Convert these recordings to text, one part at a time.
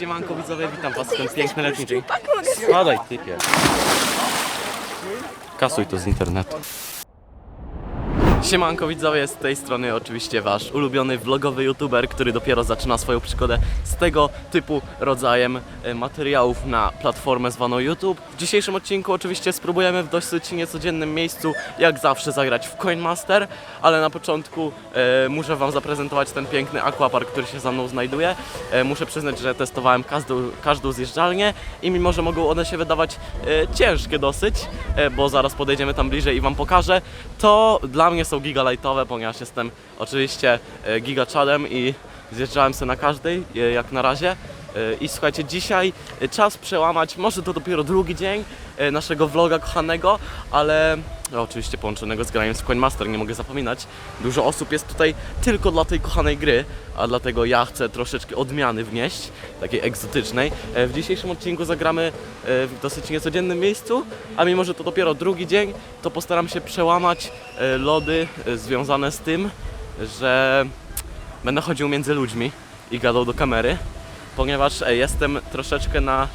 Siemanko widzowie, witam was w ten piękny letni dzień. Spadaj typie. Kasuj to z internetu. Siemanko widzowie, z tej strony oczywiście wasz ulubiony vlogowy youtuber, który dopiero zaczyna swoją przygodę z tego typu rodzajem e, materiałów na platformę zwaną YouTube. W dzisiejszym odcinku oczywiście spróbujemy w dosyć niecodziennym miejscu, jak zawsze zagrać w Coinmaster, ale na początku e, muszę wam zaprezentować ten piękny aquapark, który się za mną znajduje. E, muszę przyznać, że testowałem każdą, każdą zjeżdżalnię i mimo, że mogą one się wydawać e, ciężkie dosyć, e, bo zaraz podejdziemy tam bliżej i wam pokażę, to dla mnie są gigalightowe, ponieważ jestem oczywiście e, gigaczadem i zjeżdżałem sobie na każdej, e, jak na razie. E, I słuchajcie, dzisiaj czas przełamać, może to dopiero drugi dzień naszego vloga kochanego, ale oczywiście połączonego z graniem z Coinmaster, nie mogę zapominać. Dużo osób jest tutaj tylko dla tej kochanej gry, a dlatego ja chcę troszeczkę odmiany wnieść, takiej egzotycznej. E, W dzisiejszym odcinku zagramy e, w dosyć niecodziennym miejscu, a mimo, że to dopiero drugi dzień, to postaram się przełamać e, lody związane z tym, że będę chodził między ludźmi i gadał do kamery, ponieważ jestem troszeczkę na,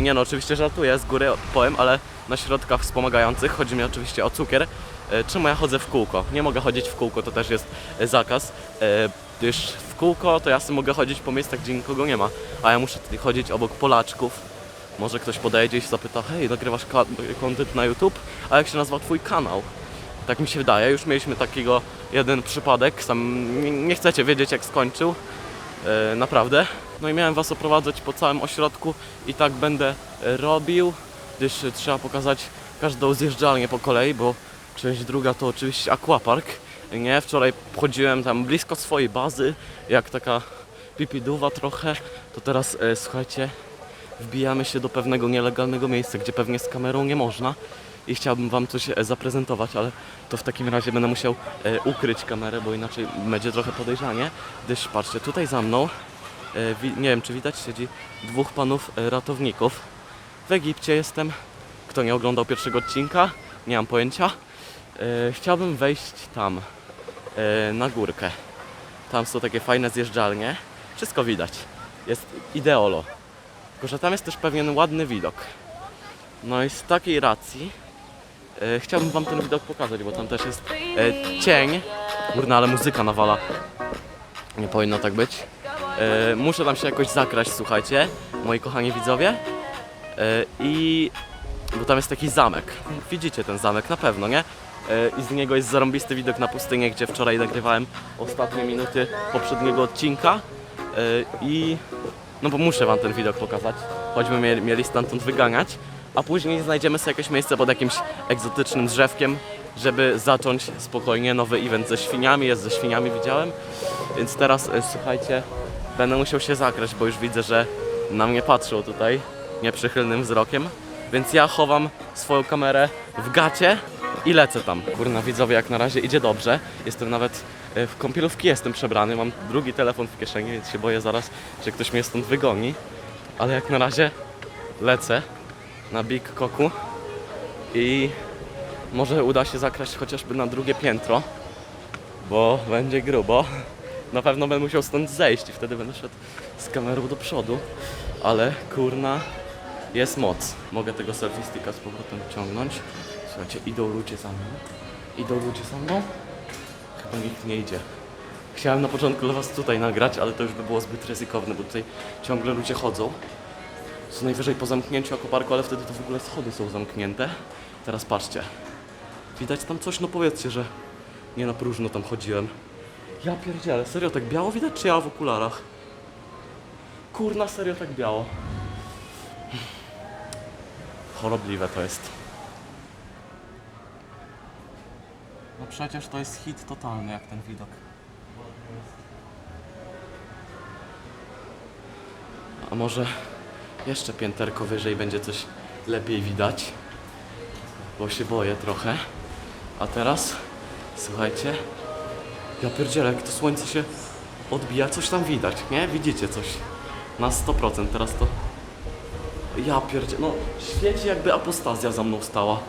nie no oczywiście żartuję, z góry powiem, ale na środkach wspomagających, chodzi mi oczywiście o cukier, E, czemu ja chodzę w kółko? Nie mogę chodzić w kółko, to też jest e, zakaz, e, gdyż w kółko to ja sobie mogę chodzić po miejscach, gdzie nikogo nie ma, a ja muszę chodzić obok Polaczków, może ktoś podejdzie i zapyta, hej, nagrywasz content na YouTube, a jak się nazywa twój kanał? Tak mi się wydaje, już mieliśmy takiego jeden przypadek, sam nie, chcecie wiedzieć jak skończył, e, naprawdę. No i miałem was oprowadzać po całym ośrodku i tak będę e, robił, gdyż trzeba pokazać każdą zjeżdżalnię po kolei, bo część druga to oczywiście aquapark. Nie, wczoraj chodziłem tam blisko swojej bazy, jak taka pipiduwa trochę, to teraz e, słuchajcie, wbijamy się do pewnego nielegalnego miejsca, gdzie pewnie z kamerą nie można i chciałbym wam coś e, zaprezentować, ale to w takim razie będę musiał e, ukryć kamerę, bo inaczej będzie trochę podejrzanie, gdyż patrzcie, tutaj za mną, e, nie wiem czy widać, siedzi dwóch panów e, ratowników. W Egipcie jestem, kto nie oglądał pierwszego odcinka, nie mam pojęcia. E, chciałbym wejść tam, e, na górkę. Tam są takie fajne zjeżdżalnie, wszystko widać, jest ideolo. Tylko, że tam jest też pewien ładny widok. No i z takiej racji e, chciałbym wam ten widok pokazać, bo tam też jest e, cień. Kurna, ale muzyka nawala. Nie powinno tak być. E, muszę tam się jakoś zakraść, słuchajcie, moi kochani widzowie. E, I... bo tam jest taki zamek. Widzicie ten zamek na pewno, nie? E, I z niego jest zarąbisty widok na pustynię, gdzie wczoraj nagrywałem ostatnie minuty poprzedniego odcinka. E, I no bo muszę wam ten widok pokazać, choćby mieli, stamtąd wyganiać, a później znajdziemy sobie jakieś miejsce pod jakimś egzotycznym drzewkiem, żeby zacząć spokojnie nowy event ze świniami, jest ze świniami widziałem, więc teraz słuchajcie, będę musiał się zakrać, bo już widzę, że na mnie patrzą tutaj nieprzychylnym wzrokiem, więc ja chowam swoją kamerę w gacie i lecę tam. Kurna widzowie, jak na razie idzie dobrze, jestem nawet e, w kąpielówki jestem przebrany, mam drugi telefon w kieszeni, więc się boję zaraz, że ktoś mnie stąd wygoni. Ale jak na razie lecę na Big Koku i może uda się zakraść chociażby na drugie piętro, bo będzie grubo. Na pewno będę musiał stąd zejść i wtedy będę szedł z kamerą do przodu, ale kurna jest moc. Mogę tego selfie z powrotem wyciągnąć. Słuchajcie, idą ludzie za mną. Idą ludzie za mną. Chyba nikt nie idzie. Chciałem na początku dla was tutaj nagrać, ale to już by było zbyt ryzykowne, bo tutaj ciągle ludzie chodzą. Co najwyżej po zamknięciu akoparku, ale wtedy to w ogóle schody są zamknięte. Teraz patrzcie. Widać tam coś? No powiedzcie, że nie na próżno tam chodziłem. Ja pierdzielę, serio tak biało widać, czy ja w okularach? Kurna, serio tak biało. Chorobliwe to jest. No przecież to jest hit totalny, jak ten widok. A może jeszcze pięterko wyżej będzie coś lepiej widać? Bo się boję trochę. A teraz, słuchajcie, ja pierdzielę, jak to słońce się odbija, coś tam widać, nie? Widzicie coś. Na 100% teraz to... Ja pierdzielę, no świeci jakby apostazja za mną stała.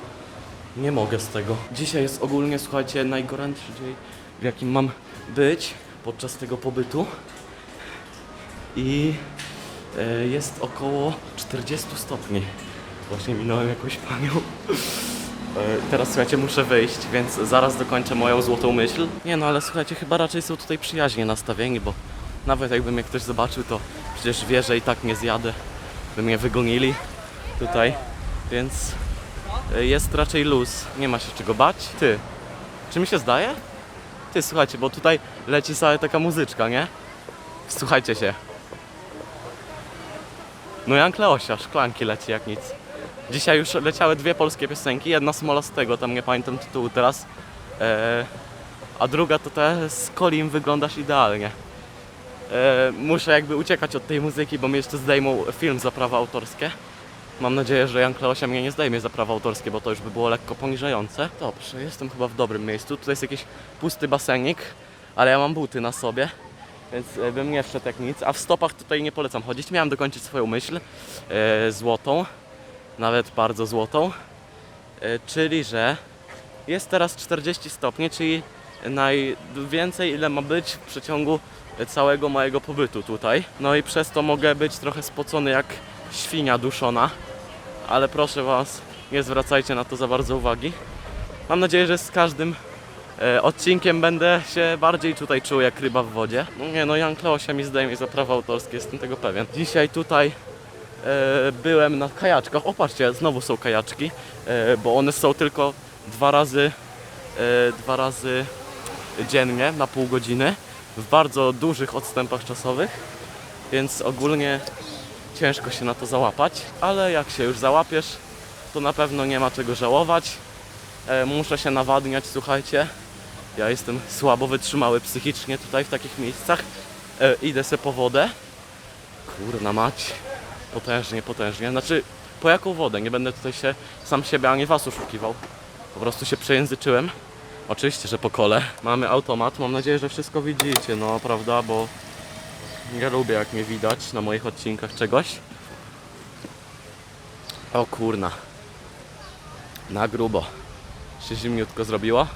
Nie mogę z tego. Dzisiaj jest ogólnie, słuchajcie, najgorętszy dzień, w jakim mam być podczas tego pobytu. I e, jest około 40 stopni. Właśnie minąłem jakąś panią. E, Teraz słuchajcie, muszę wyjść, więc zaraz dokończę moją złotą myśl. Nie no, ale słuchajcie, chyba raczej są tutaj przyjaźnie nastawieni, bo nawet jakby mnie ktoś zobaczył, to przecież wie, że i tak nie zjadę. By mnie wygonili tutaj, więc e, jest raczej luz. Nie ma się czego bać. Ty, czy mi się zdaje? Ty, słuchajcie, bo tutaj leci cała taka muzyczka, nie? Słuchajcie się. No Jan Kleosia, szklanki leci jak nic. Dzisiaj już leciały dwie polskie piosenki, jedna Smola z tego, tam nie pamiętam tytułu teraz, e, a druga to ta z Kolim wyglądasz idealnie. E, muszę jakby uciekać od tej muzyki, bo mnie jeszcze zdejmą film za prawa autorskie. Mam nadzieję, że Jan Kleosia mnie nie zdejmie za prawa autorskie, bo to już by było lekko poniżające. Dobrze, jestem chyba w dobrym miejscu. Tutaj jest jakiś pusty basenik, ale ja mam buty na sobie, więc e, bym nie wszedł jak nic. A w stopach tutaj nie polecam chodzić. Miałem dokończyć swoją myśl e, złotą, nawet bardzo złotą, czyli że jest teraz 40 stopni, czyli najwięcej ile ma być w przeciągu całego mojego pobytu tutaj. No i przez to mogę być trochę spocony jak świnia duszona, ale proszę Was, nie zwracajcie na to za bardzo uwagi. Mam nadzieję, że z każdym e, odcinkiem będę się bardziej tutaj czuł jak ryba w wodzie. No nie no, Jan Kleosia mi zdejmie za prawa autorskie, jestem tego pewien. Dzisiaj tutaj e, byłem na kajaczkach. O patrzcie, znowu są kajaczki, e, bo one są tylko dwa razy, e, dwa razy dziennie na pół godziny w bardzo dużych odstępach czasowych, więc ogólnie ciężko się na to załapać, ale jak się już załapiesz, to na pewno nie ma czego żałować. E, muszę się nawadniać, słuchajcie. Ja jestem słabo wytrzymały psychicznie tutaj w takich miejscach. E, idę se po wodę. Kurna mać. Potężnie, potężnie. Znaczy, po jaką wodę? Nie będę tutaj się sam siebie ani was oszukiwał. Po prostu się przejęzyczyłem. Oczywiście, że po kole. Mamy automat. Mam nadzieję, że wszystko widzicie, no prawda, bo nie lubię jak mnie widać na moich odcinkach czegoś. O kurna. Na grubo. Się zimniutko zrobiło.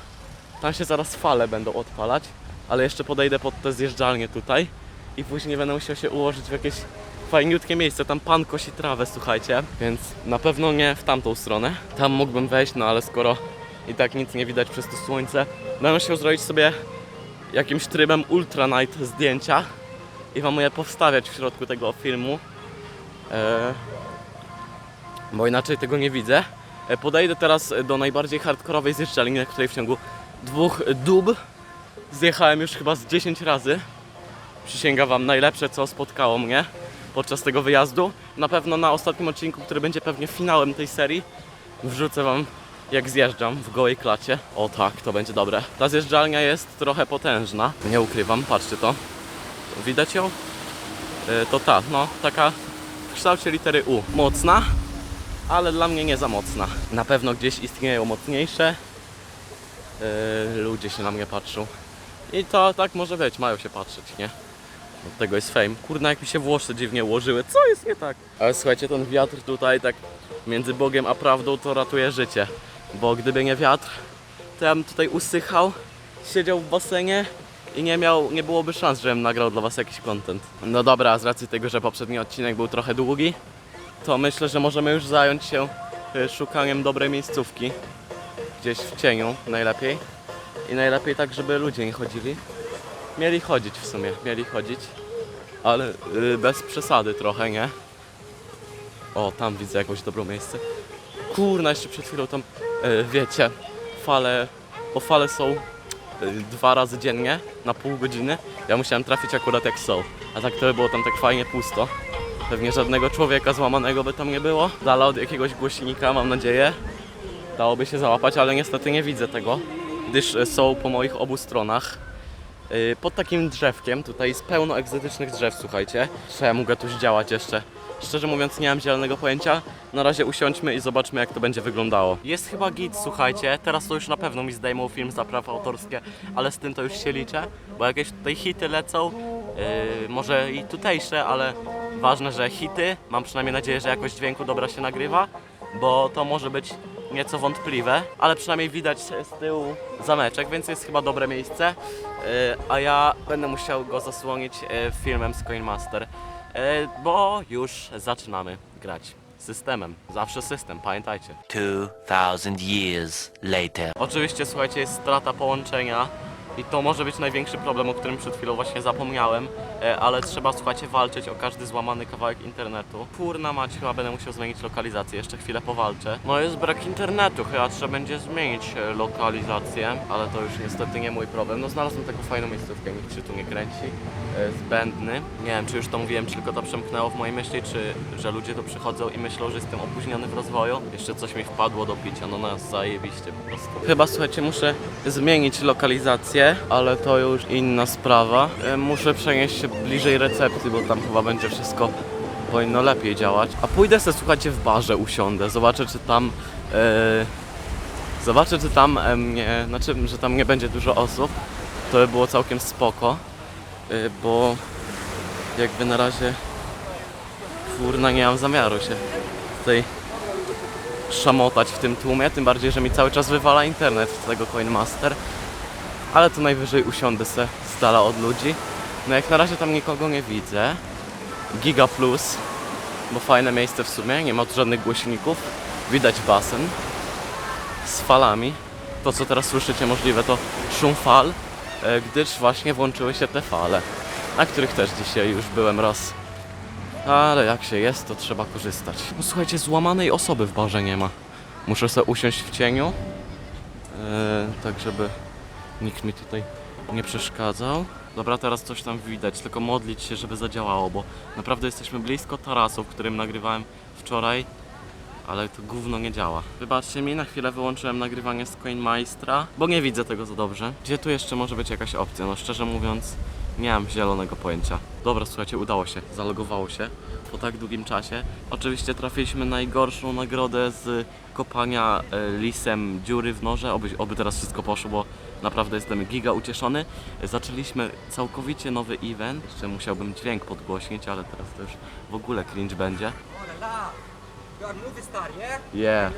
Tam się zaraz fale będą odpalać, ale jeszcze podejdę pod te zjeżdżalnie tutaj i później będę musiał się ułożyć w jakieś fajniutkie miejsce. Tam pan kosi trawę, słuchajcie, więc na pewno nie w tamtą stronę. Tam mógłbym wejść, no ale skoro i tak nic nie widać przez to słońce, będę musiał zrobić sobie jakimś trybem ultra night zdjęcia i wam je powstawiać w środku tego filmu. E, bo inaczej tego nie widzę. E, Podejdę teraz do najbardziej hardkorowej zjeżdżalni, na której w ciągu dwóch dób zjechałem już chyba z 10 razy. Przysięgam wam, najlepsze co spotkało mnie podczas tego wyjazdu. Na pewno na ostatnim odcinku, który będzie pewnie finałem tej serii, wrzucę wam jak zjeżdżam w gołej klacie. O tak, to będzie dobre. Ta zjeżdżalnia jest trochę potężna, nie ukrywam, patrzcie to. Widać ją? E, To ta, no taka w kształcie litery U. Mocna, ale dla mnie nie za mocna. Na pewno gdzieś istnieją mocniejsze. E, Ludzie się na mnie patrzą. I to tak może być, mają się patrzeć, nie? Od tego jest fame. Kurna, jak mi się włosy dziwnie ułożyły. Co jest nie tak? Ale słuchajcie, ten wiatr tutaj tak między Bogiem a prawdą to ratuje życie. Bo gdyby nie wiatr, to ja bym tutaj usychał, siedział w basenie i nie miał, nie byłoby szans, żebym nagrał dla was jakiś content. No dobra, z racji tego, że poprzedni odcinek był trochę długi, to myślę, że możemy już zająć się y, szukaniem dobrej miejscówki. Gdzieś w cieniu najlepiej. I najlepiej tak, żeby ludzie nie chodzili. Mieli chodzić w sumie, mieli chodzić. Ale y, bez przesady trochę, nie? O, tam widzę jakieś dobre miejsce. Kurna, jeszcze przed chwilą tam, wiecie, fale, bo fale są y, dwa razy dziennie na pół godziny. Ja musiałem trafić akurat jak są. A tak to by było tam tak fajnie pusto. Pewnie żadnego człowieka złamanego by tam nie było. Dala od jakiegoś głośnika, mam nadzieję. Dałoby się załapać, ale niestety nie widzę tego, gdyż e, są po moich obu stronach. Yy, Pod takim drzewkiem, tutaj jest pełno egzotycznych drzew, słuchajcie. Czy ja mogę tu działać jeszcze? Szczerze mówiąc nie mam zielonego pojęcia. Na razie usiądźmy i zobaczmy jak to będzie wyglądało. Jest chyba git, słuchajcie. Teraz to już na pewno mi zdejmą film za prawa autorskie, ale z tym to już się liczę, bo jakieś tutaj hity lecą. Yy, może i tutejsze, ale ważne, że hity. Mam przynajmniej nadzieję, że jakość dźwięku dobra się nagrywa, bo to może być nieco wątpliwe, ale przynajmniej widać z tyłu zameczek, więc jest chyba dobre miejsce. Yy, A ja będę musiał go zasłonić yy, filmem z Coinmaster. e, bo już zaczynamy grać systemem. Zawsze system, pamiętajcie. 2,000 years later. Oczywiście, słuchajcie, jest strata połączenia i to może być największy problem, o którym przed chwilą właśnie zapomniałem, ale trzeba, słuchajcie, walczyć o każdy złamany kawałek internetu. Kurna mać, chyba będę musiał zmienić lokalizację, jeszcze chwilę powalczę. No jest brak internetu, chyba trzeba będzie zmienić e, lokalizację, ale to już niestety nie mój problem. No znalazłem taką fajną miejscówkę, nikt się tu nie kręci, e, zbędny. Nie wiem, czy już to mówiłem, czy tylko to przemknęło w mojej myśli, czy że ludzie tu przychodzą i myślą, że jestem opóźniony w rozwoju. Jeszcze coś mi wpadło do picia, no na zajebiście po prostu. Chyba, słuchajcie, muszę zmienić lokalizację, ale to już inna sprawa. E, Muszę przenieść się bliżej recepcji, bo tam chyba będzie wszystko powinno lepiej działać. A pójdę sobie, słuchajcie, w barze usiądę, zobaczę, czy tam... e, Zobaczę, czy tam e, nie, znaczy, że tam nie będzie dużo osób. To by było całkiem spoko, y, bo jakby na razie kurna nie mam zamiaru się tutaj szamotać w tym tłumie, tym bardziej, że mi cały czas wywala internet z tego Coinmaster. Ale tu najwyżej usiądę se z dala od ludzi. No jak na razie tam nikogo nie widzę. Giga Plus, bo fajne miejsce w sumie, nie ma tu żadnych głośników. Widać basen z falami. To co teraz słyszycie możliwe to szum fal, e, gdyż właśnie włączyły się te fale, na których też dzisiaj już byłem raz. Ale jak się jest, to trzeba korzystać. No, słuchajcie, złamanej osoby w barze nie ma. Muszę sobie usiąść w cieniu, e, tak żeby nikt mi tutaj nie przeszkadzał. Dobra, teraz coś tam widać, tylko modlić się, żeby zadziałało, bo naprawdę jesteśmy blisko tarasu, w którym nagrywałem wczoraj ale to gówno nie działa. Wybaczcie mi, na chwilę wyłączyłem nagrywanie z CoinMaestra, bo nie widzę tego za dobrze. Gdzie tu jeszcze może być jakaś opcja? No szczerze mówiąc, nie mam zielonego pojęcia. Dobra, słuchajcie, udało się, zalogowało się po tak długim czasie. Oczywiście trafiliśmy na najgorszą nagrodę z kopania e, lisem dziury w noże, oby, oby teraz wszystko poszło, bo naprawdę jestem giga ucieszony. Zaczęliśmy całkowicie nowy event, jeszcze musiałbym dźwięk podgłośnić, ale teraz to już w ogóle cringe będzie. Yeah?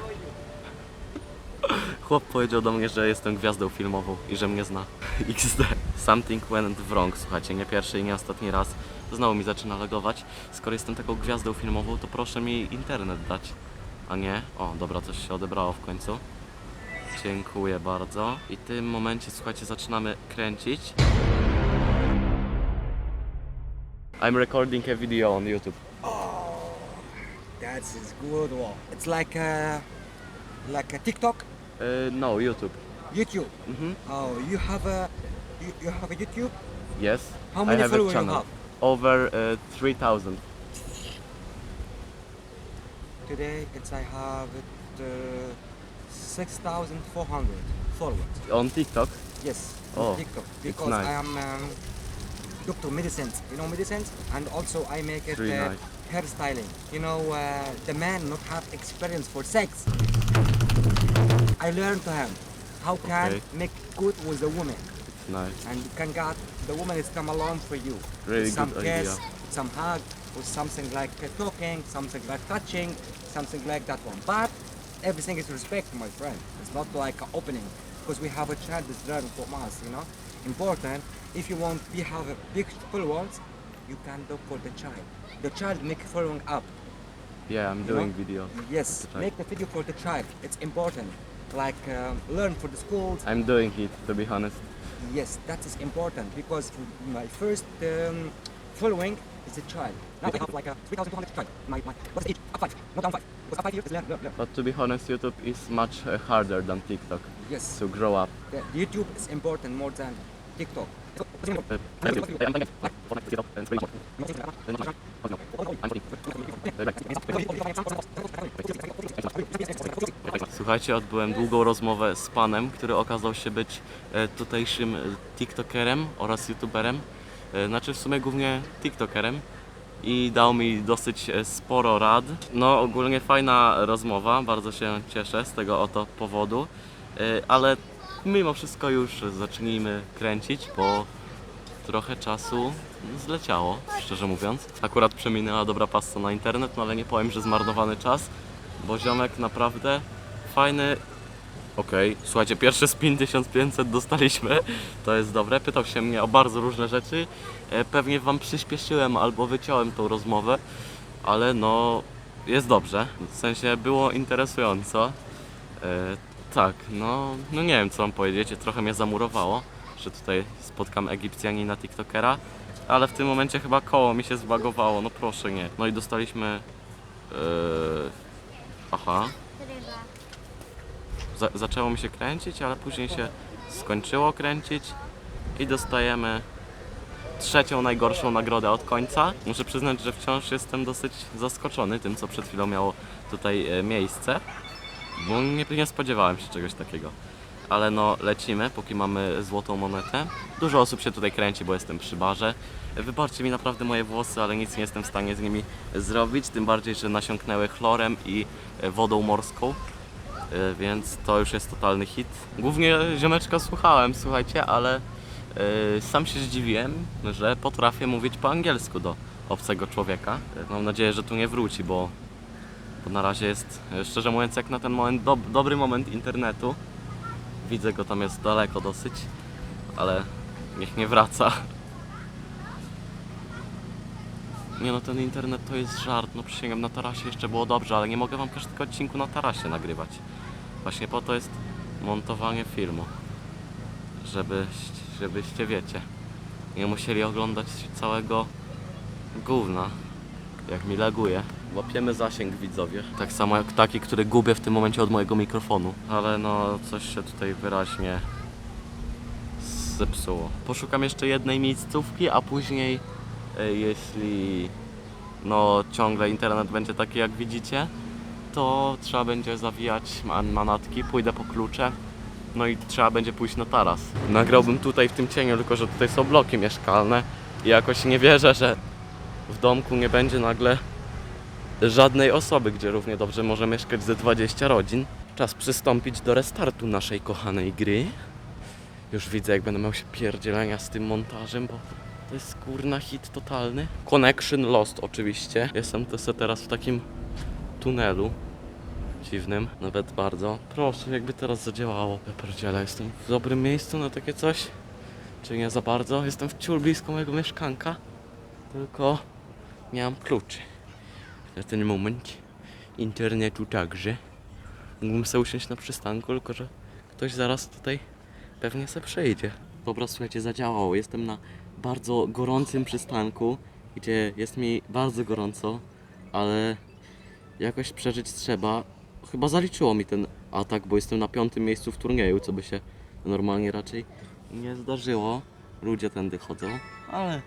Chłop powiedział do mnie, że jestem gwiazdą filmową i że mnie zna. XD. Something went wrong, słuchajcie, nie pierwszy i nie ostatni raz. Znowu mi zaczyna legować. Skoro jestem taką gwiazdą filmową, to proszę mi internet dać. A nie? O, dobra, coś się odebrało w końcu. Dziękuję bardzo. I w tym momencie, słuchajcie, zaczynamy kręcić. I'm recording a video on YouTube. That's is good one. It's like a, like a TikTok, Uh, no, YouTube. YouTube. Mhm. Oh, you have a, you, you have a YouTube? Yes. How I many have a followers you channel. have? Over uh, 3,000. Today, it's I have it, uh, 6,400 followers. On TikTok? Yes, Oh, TikTok. Because nice. I am um, Doctor medicine, You know medicine? And also I make it uh, nice. hairstyling. You know, uh, the man not have experience for sex. I learned to him how can Okay. make good with the woman. Nice. and you can get the woman is come along for you. Really some good kiss, idea. some hug, with something like uh, talking, something like touching, something like that one. But everything is respect, my friend. It's not like an opening because we have a child that's learning from us, you know. Important. If you want to have a big followers, you can do for the child. The child make following up. Yeah, I'm You doing know? videos. Yes, The make the video for the child. It's important. Like um, learn for the schools, I'm doing it, to be honest. Yes, that is important because my first um, following is a child. Now I have like a 3,200 child. My, my, what's the age? Up five, not down five. Because up five years is learn, learn, learn. But to be honest, YouTube is much uh, harder than TikTok Yes, to grow up. the YouTube is important more than TikTok. Słuchajcie, odbyłem długą rozmowę z panem, który okazał się być e, tutejszym e, TikTokerem oraz YouTuberem. E, Znaczy w sumie głównie TikTokerem i dał mi dosyć e, sporo rad. No ogólnie fajna rozmowa, bardzo się cieszę z tego oto powodu, E, ale mimo wszystko już zacznijmy kręcić, bo trochę czasu zleciało, szczerze mówiąc. Akurat przeminęła dobra pasta na internet, no ale nie powiem, że zmarnowany czas, bo ziomek naprawdę fajny Okej, słuchajcie, pierwszy spin 1500 dostaliśmy, to jest dobre. Pytał się mnie o bardzo różne rzeczy. E, Pewnie wam przyspieszyłem albo wyciąłem tą rozmowę, ale no jest dobrze. W sensie było interesująco. E, tak, no, no nie wiem co mam powiedzieć, trochę mnie zamurowało, że tutaj spotkam Egipcjanina TikTokera, ale w tym momencie chyba koło mi się zbagowało, no proszę nie. No i dostaliśmy... E, aha, za, zaczęło mi się kręcić, ale później się skończyło kręcić i dostajemy trzecią najgorszą nagrodę od końca. Muszę przyznać, że wciąż jestem dosyć zaskoczony tym, co przed chwilą miało tutaj e, miejsce, bo nie, nie spodziewałem się czegoś takiego. Ale no, lecimy, póki mamy złotą monetę. Dużo osób się tutaj kręci, bo jestem przy barze. Wybaczcie mi naprawdę moje włosy, ale nic nie jestem w stanie z nimi zrobić, tym bardziej, że nasiąknęły chlorem i e, wodą morską. E, więc to już jest totalny hit. Głównie ziomeczka słuchałem, słuchajcie, ale e, sam się zdziwiłem, że potrafię mówić po angielsku do obcego człowieka. Mam nadzieję, że tu nie wróci, bo, bo na razie jest, e, szczerze mówiąc, jak na ten moment dob dobry moment internetu. Widzę go tam jest daleko dosyć, ale niech nie wraca. Nie no, ten internet to jest żart, no przysięgam, na tarasie jeszcze było dobrze, ale nie mogę wam każdego odcinku na tarasie nagrywać. Właśnie po to jest montowanie filmu. Żebyście, żebyście wiecie, nie musieli oglądać całego gówna, jak mi laguje. Łapiemy zasięg widzowie. Tak samo jak taki, który gubię w tym momencie od mojego mikrofonu. Ale no, coś się tutaj wyraźnie zepsuło. Poszukam jeszcze jednej miejscówki, a później jeśli no ciągle internet będzie taki jak widzicie, to trzeba będzie zawijać man manatki, pójdę po klucze, no i trzeba będzie pójść na taras. Nagrałbym tutaj w tym cieniu, tylko że tutaj są bloki mieszkalne i jakoś nie wierzę, że w domku nie będzie nagle żadnej osoby, gdzie równie dobrze może mieszkać ze 20 rodzin. Czas przystąpić do restartu naszej kochanej gry. Już widzę, jak będę miał się pierdzielenia z tym montażem, bo to jest kurna hit totalny. Connection lost oczywiście. Jestem se teraz w takim tunelu dziwnym, nawet bardzo. Proszę, jakby teraz zadziałało. Ja pierdzielę, jestem w dobrym miejscu na takie coś? Czy nie za bardzo? Jestem w ciul blisko mojego mieszkanka, tylko mam kluczy. Na ten moment internetu także. Mógłbym sobie usiąść na przystanku, tylko że ktoś zaraz tutaj pewnie se przejdzie. Dobra, słuchajcie, zadziałało. Jestem na bardzo gorącym przystanku, gdzie jest mi bardzo gorąco, ale jakoś przeżyć trzeba. Chyba zaliczyło mi ten atak, bo jestem na piątym miejscu w turnieju, co by się normalnie raczej nie zdarzyło. Ludzie tędy chodzą, ale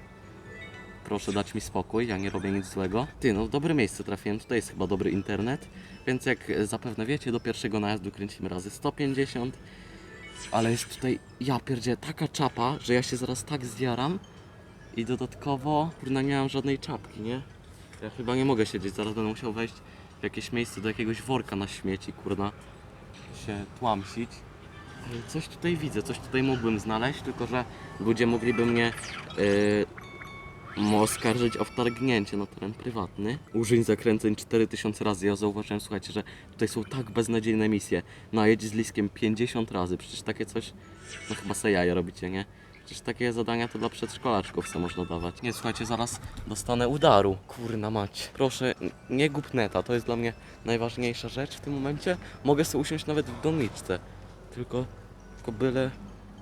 proszę dać mi spokój, ja nie robię nic złego. Ty, no w dobre miejsce trafiłem, tutaj jest chyba dobry internet, więc jak zapewne wiecie, do pierwszego najazdu kręcimy razy 150, ale jest tutaj, ja pierdzie, taka czapa, że ja się zaraz tak zjaram i dodatkowo, kurna, nie mam żadnej czapki, nie? Ja chyba nie mogę siedzieć, zaraz będę musiał wejść w jakieś miejsce do jakiegoś worka na śmieci, kurna, się tłamsić. Ale coś tutaj widzę, coś tutaj mógłbym znaleźć, tylko że ludzie mogliby mnie yy, oskarżyć o wtargnięcie na teren prywatny. Użyń zakręceń 4000 razy. Ja zauważyłem, słuchajcie, że tutaj są tak beznadziejne misje. Najedź z liskiem 50 razy. Przecież takie coś, no chyba se jaja robicie, nie? Przecież takie zadania to dla przedszkolaczków co można dawać. Nie, słuchajcie, zaraz dostanę udaru. Kurna mać. Proszę, nie gub neta, to jest dla mnie najważniejsza rzecz w tym momencie. Mogę sobie usiąść nawet w doniczce. Tylko, tylko byle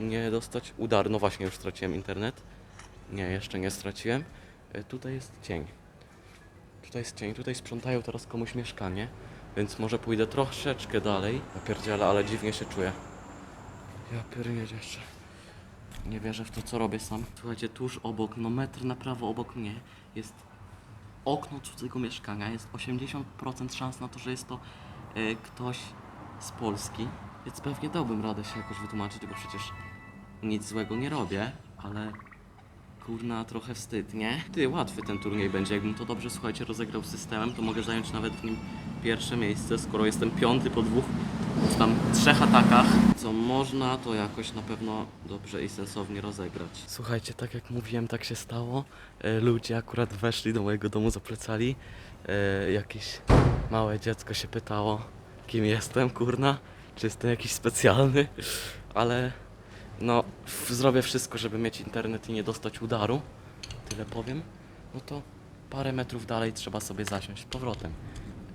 nie dostać udaru. No właśnie, już straciłem internet. Nie, jeszcze nie straciłem. E, Tutaj jest cień. Tutaj jest cień, tutaj sprzątają teraz komuś mieszkanie, więc może pójdę troszeczkę dalej. Ja pierdzielę, ale dziwnie się czuję. Ja pierdzielę jeszcze. Nie wierzę w to, co robię sam. Słuchajcie, tuż obok, no metr na prawo obok mnie jest okno cudzego mieszkania. Jest 80% szans na to, że jest to e, ktoś z Polski. Więc pewnie dałbym radę się jakoś wytłumaczyć, bo przecież nic złego nie robię, ale kurna, trochę wstyd, nie? Ty, łatwy ten turniej będzie. Jakbym to dobrze, słuchajcie, rozegrał systemem, to mogę zająć nawet w nim pierwsze miejsce, skoro jestem piąty po dwóch, tam trzech atakach. Co można, to jakoś na pewno dobrze i sensownie rozegrać. Słuchajcie, tak jak mówiłem, tak się stało. E, ludzie akurat weszli do mojego domu, zaplecali. E, jakieś małe dziecko się pytało, kim jestem, kurna. czy jestem jakiś specjalny, ale no zrobię wszystko, żeby mieć internet i nie dostać udaru, tyle powiem, no to parę metrów dalej trzeba sobie zasiąść powrotem.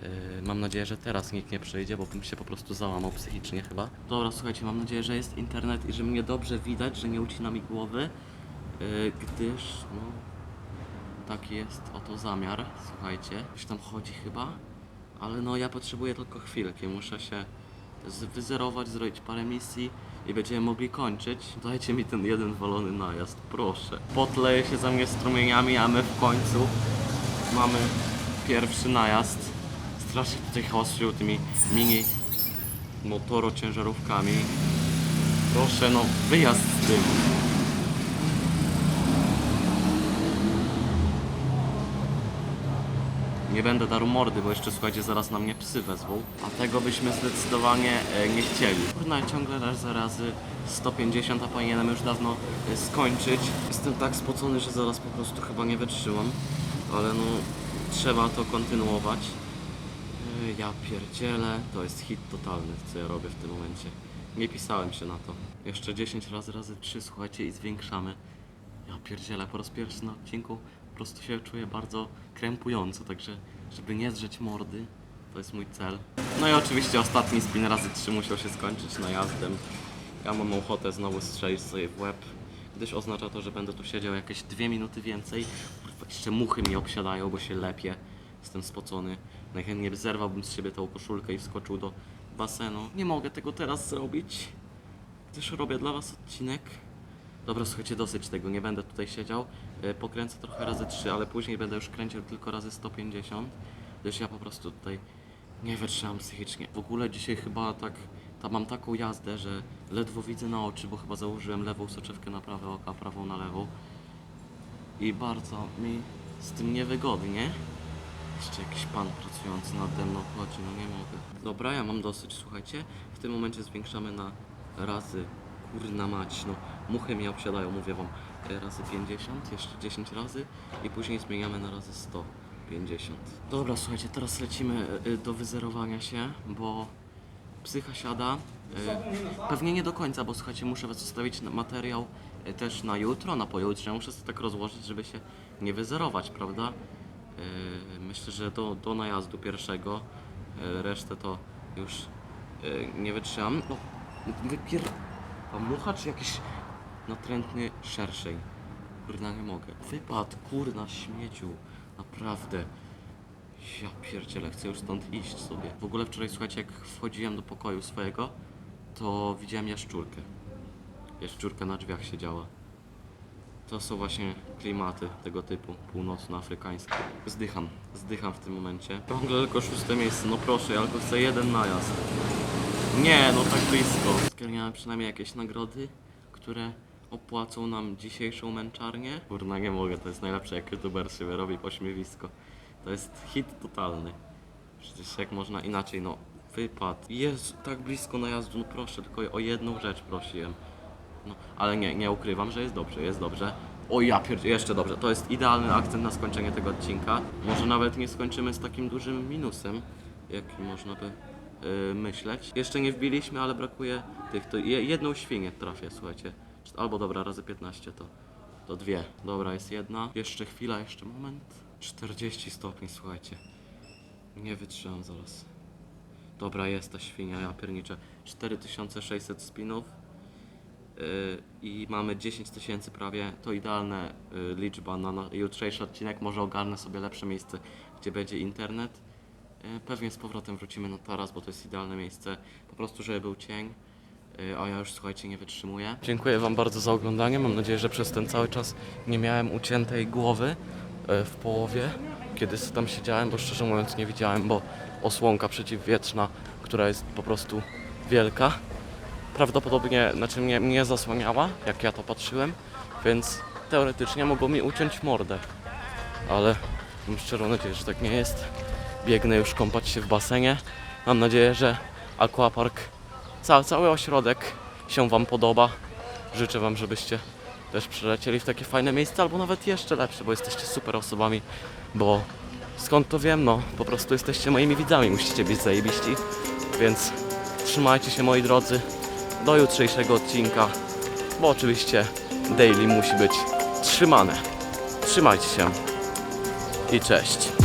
Yy, mam nadzieję, że teraz nikt nie przyjdzie, bo bym się po prostu załamał psychicznie chyba. Dobra, słuchajcie, mam nadzieję, że jest internet i że mnie dobrze widać, że nie ucina mi głowy, yy, gdyż no taki jest oto zamiar, słuchajcie. Ktoś tam chodzi chyba, ale no ja potrzebuję tylko chwilkę, muszę się wyzerować, zrobić parę misji i będziemy mogli kończyć. Dajcie mi ten jeden walony najazd, proszę. Potleje się za mnie strumieniami, a my w końcu mamy pierwszy najazd. Strasznie tutaj chaosują tymi mini motoro ciężarówkami. Proszę, no wyjazd z tym. Nie będę darł mordy, bo jeszcze słuchajcie, zaraz na mnie psy wezwą. A tego byśmy zdecydowanie e, nie chcieli. Kurna, ciągle razy razy 150, a powinienem już dawno e, skończyć. Jestem tak spocony, że zaraz po prostu chyba nie wytrzymam. Ale no, trzeba to kontynuować. E, Ja pierdzielę, to jest hit totalny, co ja robię w tym momencie. Nie pisałem się na to. Jeszcze 10 razy razy 3, słuchajcie, i zwiększamy. Ja pierdzielę, po raz pierwszy na odcinku prostu się czuję bardzo krępująco, także żeby nie zrzeć mordy, to jest mój cel. No i oczywiście ostatni spin razy 3 musiał się skończyć najazdem. Ja mam ochotę znowu strzelić sobie w łeb, gdyż oznacza to, że będę tu siedział jakieś dwie minuty więcej. Kurwa, jeszcze muchy mnie obsiadają, bo się lepię. Jestem spocony. Najchętniej zerwałbym z siebie tą koszulkę i wskoczył do basenu. Nie mogę tego teraz zrobić, gdyż robię dla was odcinek. Dobra, słuchajcie, dosyć tego, nie będę tutaj siedział. E, Pokręcę trochę razy 3, ale później będę już kręcił tylko razy 150, gdyż ja po prostu tutaj nie wytrzymam psychicznie. W ogóle dzisiaj chyba tak, ta, mam taką jazdę, że ledwo widzę na oczy, bo chyba założyłem lewą soczewkę na prawe oko, a prawą na lewą. I bardzo mi z tym niewygodnie. Jeszcze jakiś pan pracujący nade mną chodzi, no nie mogę. Dobra, ja mam dosyć, słuchajcie. W tym momencie zwiększamy na razy, kurna mać, no muchy mnie obsiadają, mówię wam, razy 50, jeszcze 10 razy i później zmieniamy na razy 150. Dobra, słuchajcie, teraz lecimy e, do wyzerowania się, bo psycha siada. E, Pewnie nie do końca, bo słuchajcie, muszę zostawić materiał też na jutro, na pojutrze. Muszę sobie tak rozłożyć, żeby się nie wyzerować, prawda? Myślę, że do, do najazdu pierwszego resztę to już nie wytrzymam. No, wypier... Mucha czy jakiś natrętny szerszej? Kurna, nie mogę. Wypad, kurna, śmieciu. Naprawdę. Ja pierdzielę, chcę już stąd iść sobie. W ogóle wczoraj, słuchajcie, jak wchodziłem do pokoju swojego, to widziałem jaszczurkę. Jaszczurka na drzwiach siedziała. To są właśnie klimaty tego typu, północnoafrykańskie. Zdycham, zdycham w tym momencie. Ciągle tylko szóste miejsce, no proszę, ja tylko chcę jeden najazd. Nie, no tak blisko. Zgarniamy przynajmniej jakieś nagrody, które opłacą nam dzisiejszą męczarnię. Kurna, nie mogę, to jest najlepsze, jak youtuber się robi pośmiewisko. To jest hit totalny. Przecież jak można inaczej, no wypad. Jest tak blisko najazdu, no proszę, tylko o jedną rzecz prosiłem. No, ale nie, nie ukrywam, że jest dobrze, jest dobrze. O ja jeszcze dobrze. To jest idealny akcent na skończenie tego odcinka. Może nawet nie skończymy z takim dużym minusem, jaki można by yy, myśleć. Jeszcze nie wbiliśmy, ale brakuje tych. To je, jedną świnię trafię, słuchajcie. Albo dobra, razy 15 to, to dwie. Dobra, jest jedna. Jeszcze chwila, jeszcze moment. 40 stopni, słuchajcie. Nie wytrzymam zaraz. Dobra, jest ta świnia, ja pierniczę. 4600 spinów. Yy, i mamy 10 tysięcy prawie, to idealna yy, liczba na, na jutrzejszy odcinek. Może ogarnę sobie lepsze miejsce, gdzie będzie internet. Yy, pewnie z powrotem wrócimy na taras, bo to jest idealne miejsce, po prostu żeby był cień. A ja już słuchajcie, nie wytrzymuję. Dziękuję Wam bardzo za oglądanie. Mam nadzieję, że przez ten cały czas nie miałem uciętej głowy yy, w połowie, kiedy tam siedziałem, bo szczerze mówiąc nie widziałem, bo osłonka przeciwwietrzna, która jest po prostu wielka prawdopodobnie, znaczy mnie, mnie zasłaniała, jak ja to patrzyłem, więc teoretycznie mogło mi uciąć mordę. Ale mam szczerą nadzieję, że tak nie jest. Biegnę już kąpać się w basenie. Mam nadzieję, że Aquapark, ca, cały ośrodek się Wam podoba. Życzę Wam, żebyście też przylecieli w takie fajne miejsce, albo nawet jeszcze lepsze, bo jesteście super osobami, bo skąd to wiem, no po prostu jesteście moimi widzami, musicie być zajebiści, więc Trzymajcie się moi drodzy do jutrzejszego odcinka, bo oczywiście daily musi być trzymane. Trzymajcie się i cześć.